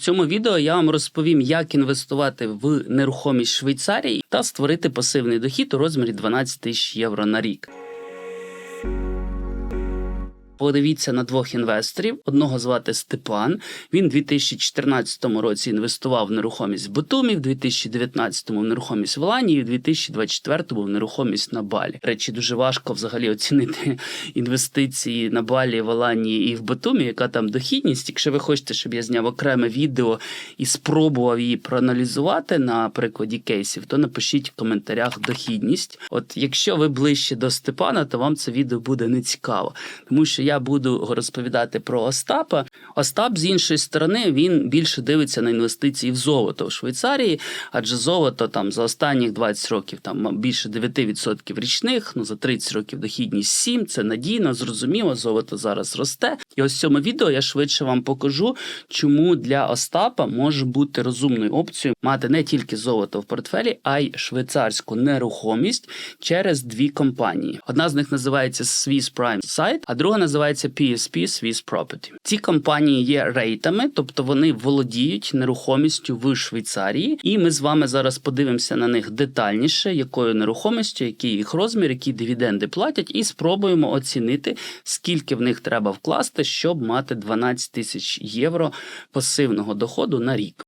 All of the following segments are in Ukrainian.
Цьому відео я вам розповім, як інвестувати в нерухомість Швейцарії та створити пасивний дохід у розмірі 12 тисяч євро на рік. Подивіться на двох інвесторів. Одного звати Степан. Він у 2014 році інвестував в нерухомість в Батумі, в 2019 в нерухомість в Лані, і в 2024 в нерухомість на Балі. Речі, дуже важко взагалі оцінити інвестиції на Балі, в Алані і в Батумі, яка там дохідність. Якщо ви хочете, щоб я зняв окреме відео і спробував її проаналізувати на прикладі кейсів, то напишіть в коментарях дохідність. От якщо ви ближче до Степана, то вам це відео буде не цікаво, тому що я буду розповідати про Остапа. Остап, з іншої сторони, він більше дивиться на інвестиції в золото в Швейцарії, адже золото там за останніх 20 років там більше 9% річних, ну за 30 років дохідність 7%, це надійно, зрозуміло, золото зараз росте. І ось в цьому відео я швидше вам покажу, чому для Остапа може бути розумною опцією мати не тільки золото в портфелі, а й швейцарську нерухомість через дві компанії. Одна з них називається Swiss Prime Site, а друга називається PSP Swiss Property. Ці компанії є рейтами, тобто вони володіють нерухомістю в Швейцарії, і ми з вами зараз подивимося на них детальніше, якою нерухомістю, який їх розмір, які дивіденди платять, і спробуємо оцінити, скільки в них треба вкласти, щоб мати 12 тисяч євро пасивного доходу на рік.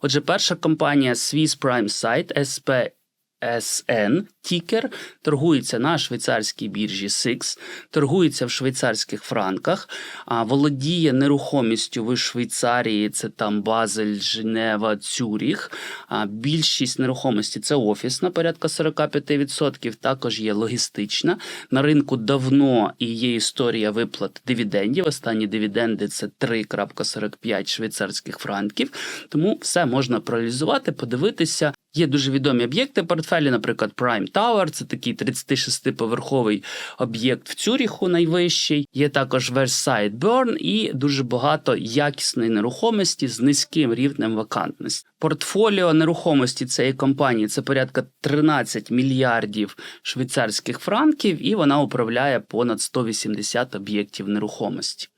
Отже, перша компанія Swiss Prime Site SP тікер торгується на швейцарській біржі SIX, торгується в швейцарських франках, а володіє нерухомістю в Швейцарії. Це там Базель, Женева, Цюріх. А більшість нерухомості це офісна, порядка 45%, Також є логістична. На ринку давно і є історія виплат дивідендів. Останні дивіденди це 3,45 швейцарських франків. Тому все можна проаналізувати, подивитися. Є дуже відомі об'єкти портфелі, наприклад, Prime Tower, це такий 36-поверховий об'єкт в Цюріху, найвищий. Є також Versailles Burn і дуже багато якісної нерухомості з низьким рівнем вакантності. Портфоліо нерухомості цієї компанії це порядка 13 мільярдів швейцарських франків, і вона управляє понад 180 об'єктів нерухомості.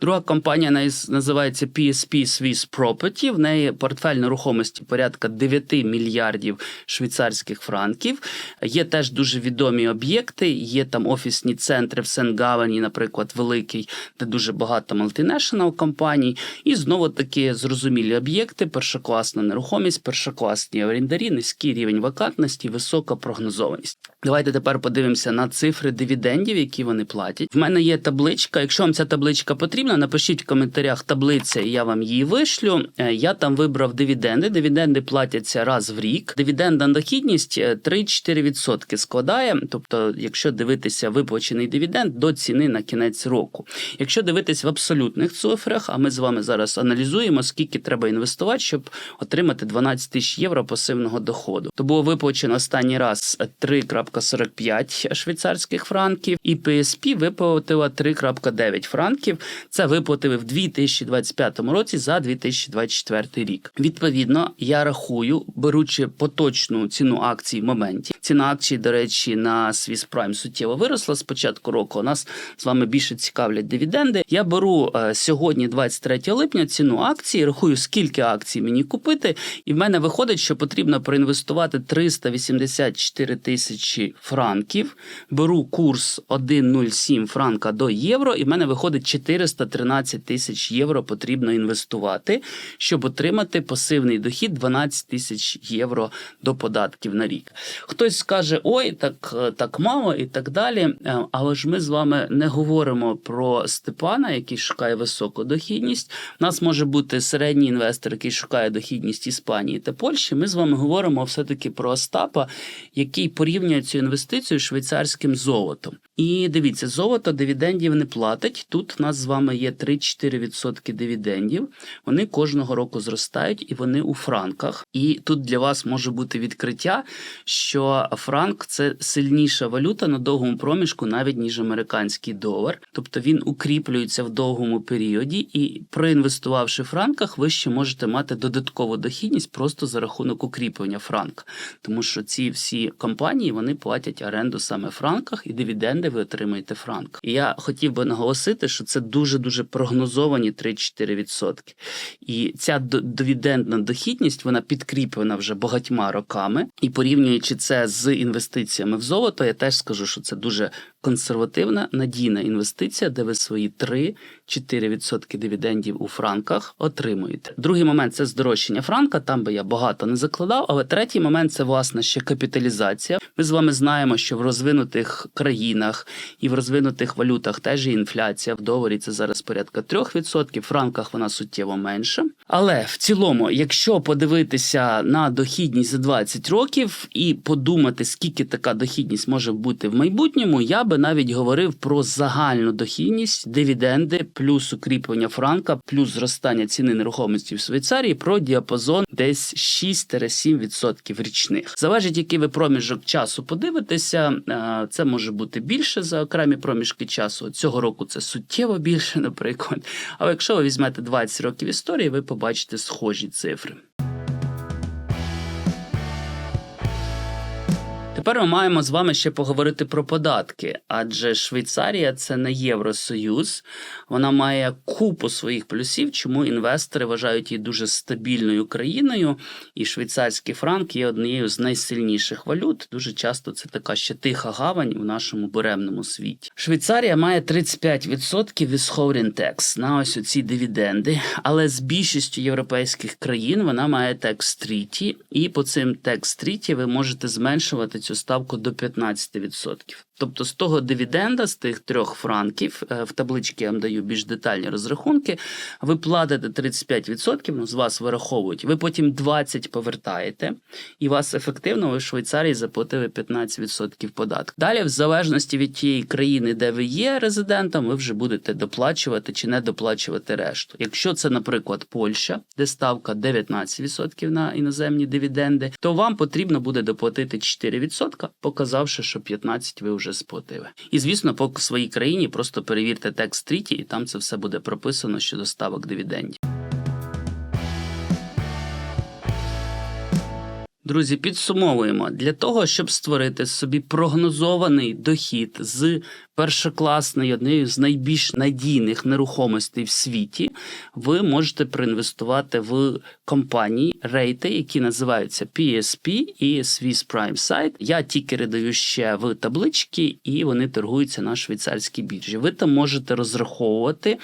Друга компанія називається PSP Swiss Property. В неї портфель нерухомості порядка 9 мільярдів швейцарських франків. Є теж дуже відомі об'єкти. Є там офісні центри в Сен-Гавані, наприклад, великий, де дуже багато мультинешнл компаній. І знову таки зрозумілі об'єкти: першокласна нерухомість, першокласні орендарі, низький рівень вакантності, висока прогнозованість. Давайте тепер подивимося на цифри дивідендів, які вони платять. В мене є табличка. Якщо вам ця табличка потрібна, напишіть в коментарях таблиця, я вам її вишлю. Е, Я там вибрав дивіденди. Дивіденди платяться раз в рік. Дивідендна дохідність 3-4% складає. Тобто, якщо дивитися виплачений дивіденд до ціни на кінець року. Якщо дивитись в абсолютних цифрах, а ми з вами зараз аналізуємо, скільки треба інвестувати, щоб отримати 12 тисяч євро пасивного доходу. То було виплачено останній раз 3,45 швейцарських франків, і PSP виплатила 3,9 франків. Це виплатили в 2025 році за 2024 рік. Відповідно, я рахую, беручи поточну ціну акцій в моменті. Ціна акцій, до речі, на Swiss Prime суттєво виросла з початку року. У нас з вами більше цікавлять дивіденди. Я беру е, сьогодні, 23 липня, ціну акції, рахую, скільки акцій мені купити, і в мене виходить, що потрібно проінвестувати 384 тисячі франків. Беру курс 1,07 франка до євро, і в мене виходить 413 тисяч євро потрібно інвестувати, щоб отримати пасивний дохід 12 тисяч євро до податків на рік. Хтось скаже, ой, так так мало і так далі. Е, Але ж ми з вами не говоримо про Степана, який шукає високу дохідність. У нас може бути середній інвестор, який шукає дохідність Іспанії та Польщі. Ми з вами говоримо все-таки про Остапа, який порівнює цю інвестицію швейцарським золотом. І дивіться, золото дивідендів не платить. Тут в нас з вами є 3-4% дивідендів. Вони кожного року зростають і вони у франках. І тут для вас може бути відкриття, що франк це сильніша валюта на довгому проміжку, навіть ніж американський долар. Тобто він укріплюється в довгому періоді, і проінвестувавши в франках, ви ще можете мати додаткову дохідність просто за рахунок укріплення франка. Тому що ці всі компанії вони платять оренду саме в франках, і дивіденди ви отримаєте франк. І я хотів би наголосити, що це дуже дуже прогнозовані 3-4%. І ця дивідендна дохідність вона підкріплена вже багатьма роками. І порівнюючи це з інвестиціями в золото, я теж скажу, що це дуже консервативна надійна інвестиція, де ви свої 3-4% дивідендів у франках отримуєте. Другий момент це здорожчання франка. Там би я багато не закладав. Але третій момент це власне ще капіталізація. Ми з вами знаємо, що в розвинутих країнах і в розвинутих валютах теж є інфляція. В доларі це зараз порядка 3%, в франках вона суттєво менша. Але в цілому, якщо подивитися на дохідність за 20 років і подумати, скільки така дохідність може бути в майбутньому, я би навіть говорив про загальну дохідність, дивіденди, плюс укріплення франка, плюс зростання ціни нерухомості в Швейцарії про діапазон десь 6-7% річних. Залежить, який ви проміжок часу подивитеся, е, це може бути більше за окремі проміжки часу. Цього року це суттєво більше, наприклад. Але якщо ви візьмете 20 років історії, ви побачите схожі цифри. Тепер ми маємо з вами ще поговорити про податки, адже Швейцарія це не Євросоюз, вона має купу своїх плюсів, чому інвестори вважають її дуже стабільною країною. І швейцарський франк є однією з найсильніших валют. Дуже часто це така ще тиха гавань у нашому буремному світі. Швейцарія має 35% withholding tax на ось оці дивіденди, але з більшістю європейських країн вона має tax treaty, і по цим tax treaty ви можете зменшувати цю ставку до 15%. Тобто з того дивіденда, з тих трьох франків, е, в табличці я вам даю більш детальні розрахунки, ви платите 35%, ну, з вас вираховують, ви потім 20% повертаєте, і вас ефективно ви в Швейцарії заплатили 15% податку. Далі, в залежності від тієї країни, де ви є резидентом, ви вже будете доплачувати чи не доплачувати решту. Якщо це, наприклад, Польща, де ставка 19% на іноземні дивіденди, то вам потрібно буде доплатити 4%, показавши, що 15% ви вже сплатили. І звісно, по своїй країні просто перевірте текст тріті, і там це все буде прописано щодо ставок дивідендів. Друзі, підсумовуємо для того, щоб створити собі прогнозований дохід з першокласної однієї з найбільш надійних нерухомостей в світі, ви можете проінвестувати в компанії рейти, які називаються PSP і Swiss Prime Site. Я тікери даю ще в таблички, і вони торгуються на швейцарській біржі. Ви там можете розраховувати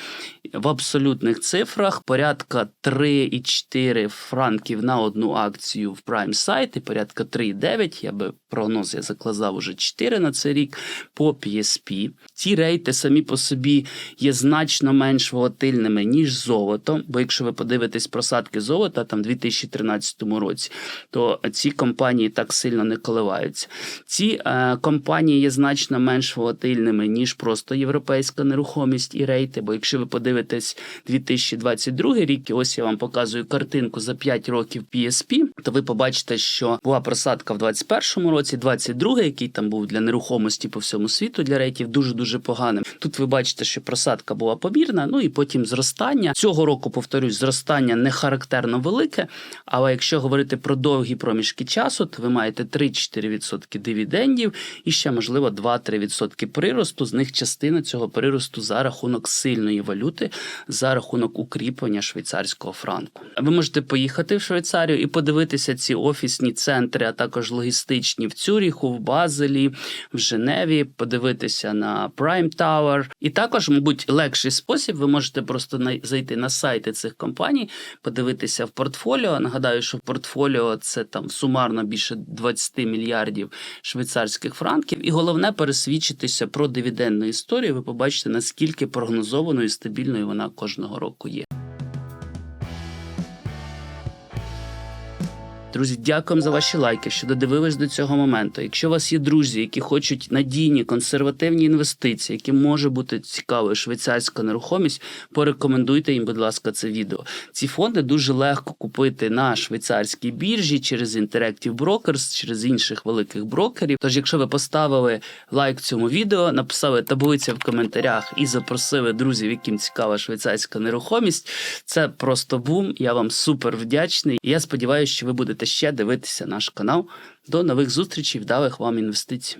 в абсолютних цифрах порядка 3,4 франків на одну акцію в Prime Site і порядка 3,9, я би прогноз я закладав уже 4 на цей рік по PSP. Ці рейти самі по собі є значно менш волатильними, ніж золото. Бо якщо ви подивитесь просадки золота там в 2013 році, то ці компанії так сильно не коливаються. Ці е, компанії є значно менш волатильними, ніж просто європейська нерухомість і рейти. Бо якщо ви подивитесь 2022 рік, і ось я вам показую картинку за 5 років PSP, то ви побачите, що була просадка в 2021 році, 22 який там був для нерухомості по всьому світу для рейтів, дуже дуже поганим. Тут ви бачите, що просадка була помірна, ну і потім зростання. Цього року, повторюсь, зростання не характерно велике. Але якщо говорити про довгі проміжки часу, то ви маєте 3-4% дивідендів і ще, можливо, 2-3% приросту. З них частина цього приросту за рахунок сильної валюти, за рахунок укріплення швейцарського франку. Ви можете поїхати в Швейцарію і подивитися ці офісні центри, а також логістичні в Цюріху, в Базелі, в Женеві, подивитися на Prime Tower. І також, мабуть, легший спосіб, ви можете просто зайти на сайти цих компаній, подивитися в портфоліо. Нагадаю, що портфоліо це там сумарно більше 20 мільярдів швейцарських франків. І головне пересвідчитися про дивідендну історію. Ви побачите, наскільки прогнозованою і стабільною вона кожного року є. Друзі, дякуємо за ваші лайки, що додивились до цього моменту. Якщо у вас є друзі, які хочуть надійні консервативні інвестиції, які може бути цікавою швейцарська нерухомість, порекомендуйте їм, будь ласка, це відео. Ці фонди дуже легко купити на швейцарській біржі через Interactive Brokers, через інших великих брокерів. Тож, якщо ви поставили лайк цьому відео, написали таблиця в коментарях і запросили друзів, яким цікава швейцарська нерухомість, це просто бум. Я вам супер вдячний. Я сподіваюся, що ви будете ще дивитися наш канал. До нових зустрічей, вдалих вам інвестицій.